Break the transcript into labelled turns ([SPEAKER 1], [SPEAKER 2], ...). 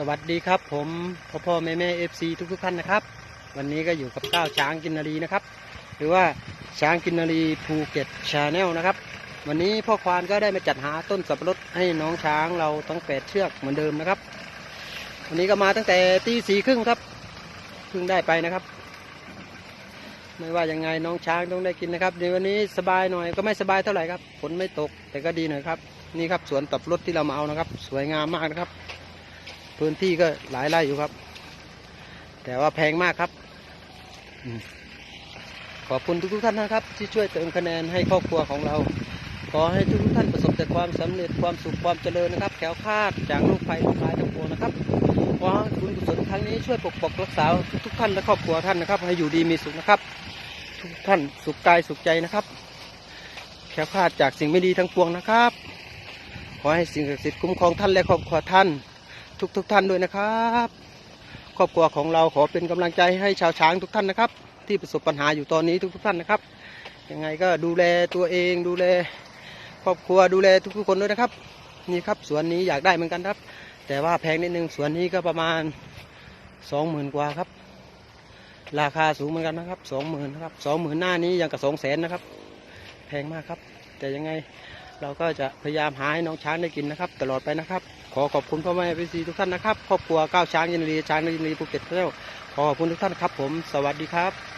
[SPEAKER 1] สวัสดีครับ ผมพ่อพ่อแม่แม่เอฟซีทุกทุกๆท่านนะครับ วันนี้ก็อยู่กับก้าวช้างกินนารีนะครับ หรือว่าช้างกินนารีภูเก็ตชาแนลนะครับ วันนี้พ่อควานก็ได้มาจัดหาต้นสับปะรดให้น้องช้างเราทั้งแปดเชือกเหมือนเดิมนะครับ วันนี้ก็มาตั้งแต่ตีสี่ครึ่งครับเพิ่งได้ไปนะครับ ไม่ว่ายังไงน้องช้างต้องได้กินนะครับในวันนี้สบายหน่อยก็ไม่สบายเท่าไหร่ครับฝนไม่ตกแต่ก็ดีหน่อยครับนี่ครับสวนตับรถที่เรามาเอานะครับ สวยงามมากนะครับ พื้นที่ก็หลายไร่อยู่ครับ แต่ว่าแพงมากครับ ขอบคุณทุกๆท่านนะครับ ที่ช่วยเติมคะแนนให้ครอบครัวของเรา ขอให้ทุกท่านประสบแต่ความสำเร็จความสุขความเจริญนะครับ แขวคาดจากโรคภัยทั้งหลายทั้งปวงนะครับขอให้บุญกุศลครั้งนี้ช่วยปกปกรักษาทุกท่านและครอบครัวท่านนะครับ ให้อยู่ดีมีสุขนะครับ ทุกท่านสุขกายสุขใจนะครับ แขวคาดจากสิ่งไม่ดีทั้งปวงนะครับ ขอให้สิ่งศักดิ์สิทธิ์คุ้มครองท่านและครอบครัวท่าน ทุกทุกท่านด้วยนะครับครอบครัวของเราขอเป็นกำลังใจให้ชาวช้างทุกท่านนะครับ ที่ประสบปัญหาอยู่ตอนนี้ทุกทุกท่านนะครับยังไงก็ดูแลตัวเองดูแล ครอบครัวดูแลทุกๆคนด้วยนะครับ นี่ครับสวนนี้อยากได้เหมือนกันครับ แต่ว่าแพงนิดนึงสวนนี้ก็ประมาณสองหมื่นกว่าครับ ราคาสูงเหมือนกันนะครับสองหมื่นนะครับสองหมื่นหน้านี้ยังกับสองแสนนะครับ แพงมากครับ แต่ยังไง เราก็จะพยายามหาให้น้องช้างได้กินนะครับ ตลอดไปนะครับ ขอขอบคุณพ่อแม่พี่ซีทุกท่านนะครับครอบครัวก้าวช้างยินดีช้างยินดีภูเก็ตเที่ยวขอขอบคุณทุกท่านครับผม สวัสดีครับ